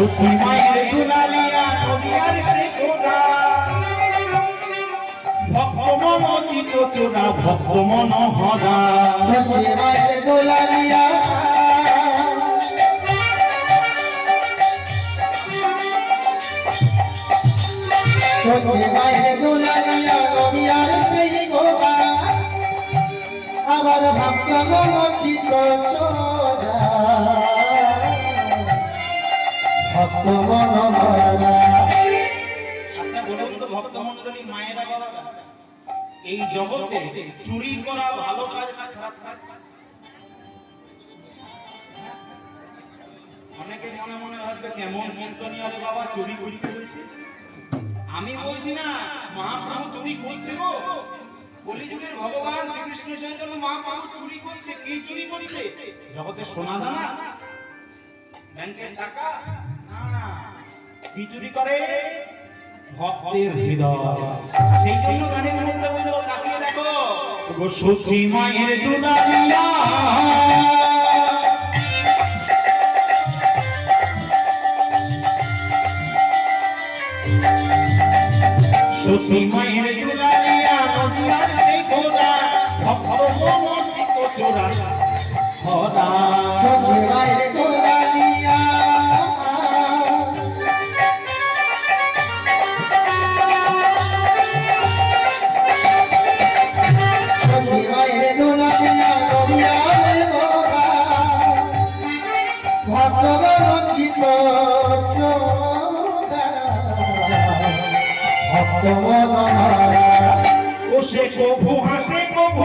মায়ের দুলালিয়া নদিয়ার ত্রিপুরা ভক্ত মন চিত চোরা। ভক্ত মন হরা আবার আচ্ছা এই জগতে চুরি করা ভালো কাজ অনেকে মনে মনে কেমন বাবা চুরি করি করেছে আমি বলছি না, মহাপ্রভু চুরি করছে গো। কলিযুগের ভগবান শ্রীকৃষ্ণের জন্য মহাপ্রভু চুরি করছে। কি চুরি করছে? জগতে সোনা দানা, ব্যাংকের টাকা কি চুরি করে ভক্তের হৃদয়। সেই জন্য গানের মধ্যে বলল তাকিয়ে দেখো গো সুচি মায়ের দুলালিয়া সুচি মায়ের দুলালিয়া নদিয়ার সেই ঘোড়া ভক্ত মনোচিত চোরা হরা ও সে কভু হাসে কভু